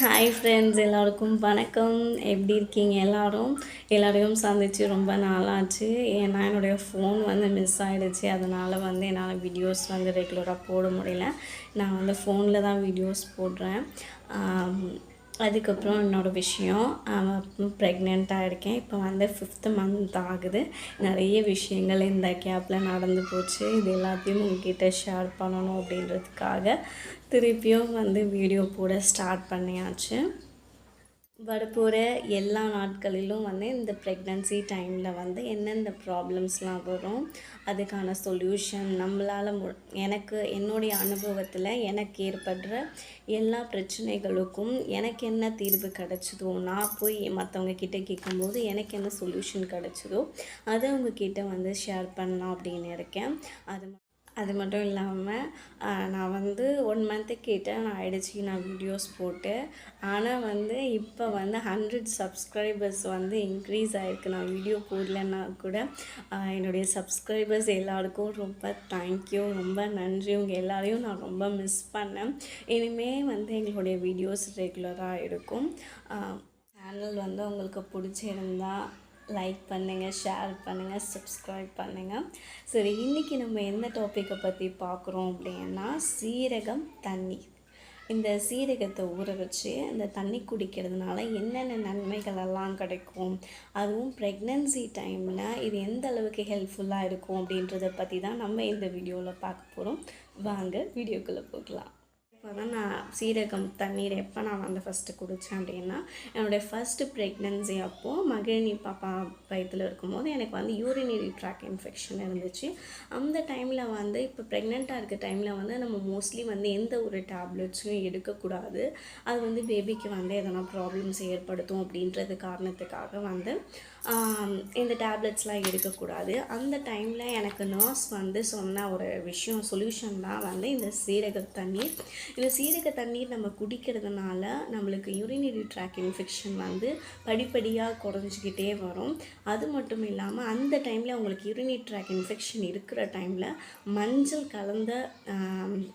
Hi friends எல்லாருக்கும் வணக்கம். எப்படி இருக்கீங்க எல்லோரும்? எல்லோரையும் சந்தித்து ரொம்ப நாளாச்சு. ஏன்னா என்னுடைய ஃபோன் வந்து மிஸ் ஆகிடுச்சு அதனால் வந்து என்னால் வீடியோஸ் வந்து ரெகுலராக போட முடியல. நான் வந்து ஃபோனில் தான் வீடியோஸ் போடுறேன். அதுக்கப்புறம் என்னோட விஷயம் ப்ரெக்னெண்ட்டாக இருக்கேன் இப்போ வந்து ஃபிஃப்த்து மந்த் ஆகுது. நிறைய விஷயங்கள் இந்த கேப்பில் நடந்து போச்சு. இது எல்லாத்தையும் உங்ககிட்ட ஷேர் பண்ணணும் அப்படின்றதுக்காக திருப்பியும் வந்து வீடியோ போட ஸ்டார்ட் பண்ணியாச்சு. வரப்போகிற எல்லா நாட்களிலும் வந்து இந்த ப்ரெக்னன்சி டைமில் வந்து எந்தெந்த ப்ராப்ளம்ஸ்லாம் வரும் அதுக்கான சொல்யூஷன் நம்மளால் மு எனக்கு என்னுடைய அனுபவத்தில் எனக்கு ஏற்படுற எல்லா பிரச்சனைகளுக்கும் எனக்கு என்ன தீர்வு கிடச்சதோ நான் போய் மற்றவங்க கிட்டே கேட்கும்போது எனக்கு என்ன சொல்யூஷன் கிடச்சதோ அதை உங்ககிட்ட வந்து ஷேர் பண்ணலாம் அப்படின்னு இருக்கேன். அது அது மட்டும் இல்லாமல் நான் வந்து ஒன் மந்த்து கிட்ட நான் ஆயிடுச்சு. நான் வீடியோஸ் போட்டு. ஆனால் வந்து இப்போ வந்து ஹண்ட்ரட் சப்ஸ்கிரைபர்ஸ் வந்து இன்க்ரீஸ் ஆகிருக்கு நான் வீடியோ போடலன்னா கூட என்னுடைய சப்ஸ்கிரைபர்ஸ் எல்லாருக்கும் ரொம்ப தேங்க்யூ ரொம்ப நன்றி. உங்கள் எல்லாரையும் நான் ரொம்ப மிஸ் பண்ணேன். இனிமேல் வந்து எங்களுடைய வீடியோஸ் ரெகுலராக இருக்கும். சேனல் வந்து உங்களுக்கு பிடிச்சிருந்தா லைக் பண்ணுங்கள் ஷேர் பண்ணுங்கள் சப்ஸ்கிரைப் பண்ணுங்கள் சரி இன்றைக்கி நம்ம எந்த டாப்பிக்கை பற்றி பார்க்குறோம் அப்படின்னா சீரகம் தண்ணி. இந்த சீரகத்தை ஊற வச்சு அந்த தண்ணி குடிக்கிறதுனால என்னென்ன நன்மைகள் எல்லாம் கிடைக்கும்? அதுவும் ப்ரெக்னன்சி டைமில் இது எந்த அளவுக்கு ஹெல்ப்ஃபுல்லாக இருக்கும் அப்படின்றத பற்றி தான் நம்ம இந்த வீடியோவில் பார்க்க போகிறோம் வாங்க வீடியோக்குள்ளே போகலாம். இப்போ தான் நான் சீரகம் தண்ணீர் எப்போ நான் வந்து ஃபஸ்ட்டு குடித்தேன் அப்படின்னா என்னுடைய ஃபஸ்ட்டு ப்ரெக்னென்சி அப்போது மகிழினி பாப்பா வயிற்றில் இருக்கும்போது எனக்கு வந்து யூரினரி ட்ராக் இன்ஃபெக்ஷன் இருந்துச்சு. அந்த டைமில் வந்து இப்போ ப்ரெக்னெண்ட்டாக இருக்க டைமில் வந்து நம்ம மோஸ்ட்லி வந்து எந்த ஒரு டேப்லெட்ஸும் எடுக்கக்கூடாது. அது வந்து பேபிக்கு வந்து எதனா ப்ராப்ளம்ஸ் ஏற்படுத்தும் அப்படின்றது காரணத்துக்காக வந்து இந்த டேப்லெட்ஸ்லாம் எடுக்கக்கூடாது. அந்த டைமில் எனக்கு நர்ஸ் வந்து சொன்ன ஒரு விஷயம் சொல்யூஷன் தான் வந்து இந்த சீரக தண்ணீர். இந்த சீரக தண்ணீர் நம்ம குடிக்கிறதுனால நம்மளுக்கு யூரினரி ட்ராக் இன்ஃபெக்ஷன் வந்து படிப்படியாக குறைஞ்சிக்கிட்டே வரும். அது மட்டும் இல்லாமல் அந்த டைமில் உங்களுக்கு யூரினரி ட்ராக் இன்ஃபெக்ஷன் இருக்கிற டைமில் மஞ்சள் கலந்த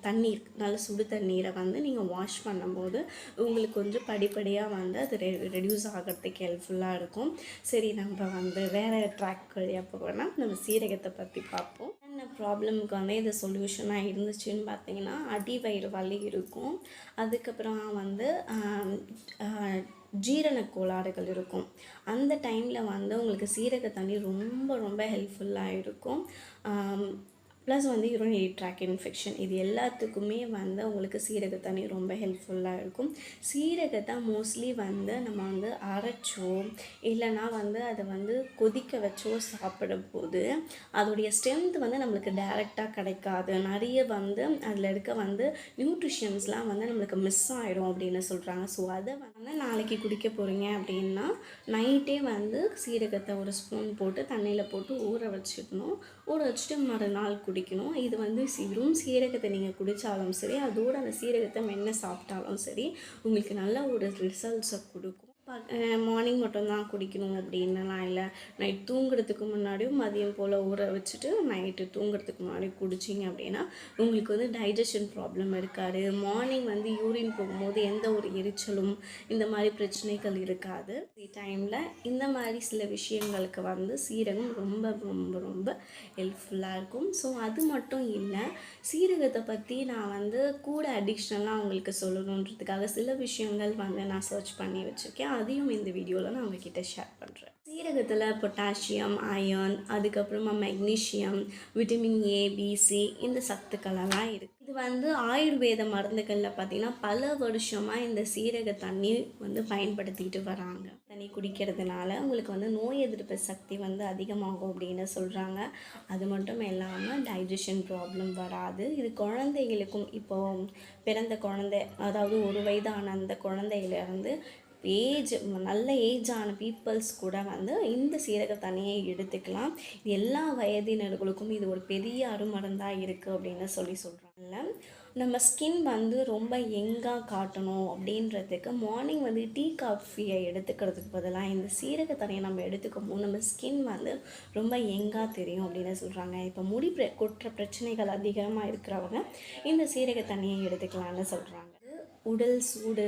தண்ணீர் நல்ல சுடு தண்ணீரை வந்து நீங்கள் வாஷ் பண்ணும்போது உங்களுக்கு கொஞ்சம் படிப்படியாக வந்து அது ரெ ரெடியூஸ் ஆகிறதுக்கு ஹெல்ப்ஃபுல்லாக இருக்கும். சரி நம்ம வந்து வேறு ட்ராக் வழியாக போகணும்னா நம்ம சீரகத்தை பற்றி பார்ப்போம். என்னென்ன ப்ராப்ளமுக்கு வந்து இது சொல்யூஷனாக இருந்துச்சுன்னு பார்த்தீங்கன்னா அடிவயிறு வலி இருக்கும். அதுக்கப்புறம் வந்து ஜீரண கோளாறுகள் இருக்கும். அந்த டைமில் வந்து உங்களுக்கு சீரக தண்ணி ரொம்ப ரொம்ப ஹெல்ப்ஃபுல்லாக இருக்கும். ப்ளஸ் வந்து யூரினரி ட்ராக் இன்ஃபெக்ஷன் இது எல்லாத்துக்குமே வந்து உங்களுக்கு சீரக தண்ணி ரொம்ப ஹெல்ப்ஃபுல்லாக இருக்கும். சீரகத்தை மோஸ்ட்லி வந்து நம்ம வந்து அரைச்சோ இல்லைன்னா வந்து அதை வந்து கொதிக்க வச்சோ சாப்பிடும் போது அதோடைய ஸ்ட்ரென்த் வந்து நம்மளுக்கு டைரெக்டாக கிடைக்காது. நிறைய வந்து அதில் இருக்க வந்து நியூட்ரிஷன்ஸ்லாம் வந்து நம்மளுக்கு மிஸ் ஆகிடும் அப்படின்னு சொல்கிறாங்க ஸோ அதை வந்து நாளைக்கு குடிக்க போகிறீங்க அப்படின்னா நைட்டே வந்து சீரகத்தை ஒரு ஸ்பூன் போட்டு தண்ணியில் போட்டு ஊற வச்சிடணும். ஊற வச்சுட்டு மறுநாள் குடிக்கணும். இது வந்து வெறும் சீரகத்தை நீங்கள் குடித்தாலும் சரி அதோட அந்த சீரகத்தை மென்ன சாப்பிட்டாலும் சரி உங்களுக்கு நல்ல ஒரு ரிசல்ட்ஸை கொடுக்கும். மார்னிங் மட்டும்தான் குடிக்கணும் அப்படின்னுலாம் இல்லை. நைட் தூங்குறதுக்கு முன்னாடியும் மதியம் போல் ஊற வச்சுட்டு நைட்டு தூங்குறதுக்கு முன்னாடி குடிச்சிங்க அப்படின்னா உங்களுக்கு வந்து டைஜஷன் ப்ராப்ளம் இருக்காது. மார்னிங் வந்து யூரின் போகும்போது எந்த ஒரு எரிச்சலும் இந்த மாதிரி பிரச்சனைகள் இருக்காது. டைமில் இந்த மாதிரி சில விஷயங்களுக்கு வந்து சீரகம் ரொம்ப ரொம்ப ரொம்ப ஹெல்ப்ஃபுல்லாக இருக்கும். ஸோ அது மட்டும் இல்லை சீரகத்தை பற்றி நான் வந்து கூட அடிஷ்னலாக உங்களுக்கு சொல்லணுன்றதுக்காக சில விஷயங்கள் வந்து நான் சர்ச் பண்ணி வச்சுருக்கேன். அதையும் இந்த வீடியோவில் நான் உங்ககிட்ட ஷேர் பண்ணுறேன் சீரகத்தில் பொட்டாசியம் அயர்ன் அதுக்கப்புறமா magnesium vitamin A B C இந்த சத்துக்களெல்லாம் இருக்குது இது வந்து ஆயுர்வேத மருந்துகளில் பார்த்தீங்கன்னா பல வருஷமாக இந்த சீரக தண்ணி வந்து பயன்படுத்திக்கிட்டு வராங்க. தண்ணி குடிக்கிறதுனால உங்களுக்கு வந்து நோய் எதிர்ப்பு சக்தி வந்து அதிகமாகும் அப்படின்னு சொல்கிறாங்க அது மட்டும் இல்லாமல் டைஜஷன் ப்ராப்ளம் வராது. இது குழந்தைகளுக்கும் இப்போது பிறந்த குழந்தை அதாவது ஒரு வயதான அந்த குழந்தையிலேருந்து ஏஜ் நல்ல ஏஜான பீப்புள்ஸ் கூட வந்து இந்த சீரக தண்ணியை எடுத்துக்கலாம். எல்லா வயதினர்களுக்கும் இது ஒரு பெரிய அருமருந்தாக இருக்குது அப்படின்னு சொல்லி சொல்கிறாங்கல்ல நம்ம ஸ்கின் வந்து ரொம்ப எங்காக காட்டணும் அப்படின்றதுக்கு மார்னிங் வந்து டீ காஃபியை எடுத்துக்கிறதுக்கு பதிலாக இந்த சீரக தண்ணியை நம்ம எடுத்துக்கும் போது நம்ம ஸ்கின் வந்து ரொம்ப எங்காக தெரியும் அப்படின்னு சொல்கிறாங்க இப்போ முடி பிர கொட்டுற பிரச்சனைகள் அதிகமாக இருக்கிறவங்க இந்த சீரக தண்ணியை எடுத்துக்கலாம்னு சொல்கிறாங்க உடல் சூடு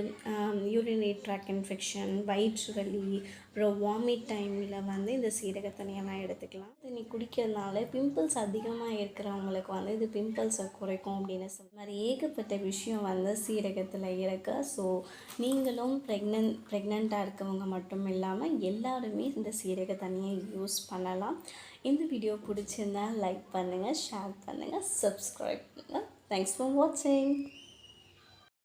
யூரினரி ட்ராக் இன்ஃபெக்ஷன் வயிற்று வலி அப்புறம் வாமிட் டைமில் வந்து இந்த சீரக தனியெல்லாம் எடுத்துக்கலாம். தண்ணி குடிக்கிறதுனால பிம்பிள்ஸ் அதிகமாக இருக்கிறவங்களுக்கு வந்து இது பிம்பிள்ஸை குறைக்கும் அப்படின்னு சொல்ல மாதிரி ஏகப்பட்ட விஷயம் வந்து சீரகத்தில் இருக்கு. ஸோ நீங்களும் ப்ரெக்னென்ட் ப்ரெக்னெண்ட்டாக இருக்கவங்க மட்டும் இல்லாமல் எல்லாருமே இந்த சீரக தண்ணியை யூஸ் பண்ணலாம். இந்த வீடியோ பிடிச்சிருந்தா லைக் பண்ணுங்கள் ஷேர் பண்ணுங்கள் சப்ஸ்கிரைப் பண்ணுங்கள் தேங்க்ஸ் ஃபார் வாட்சிங்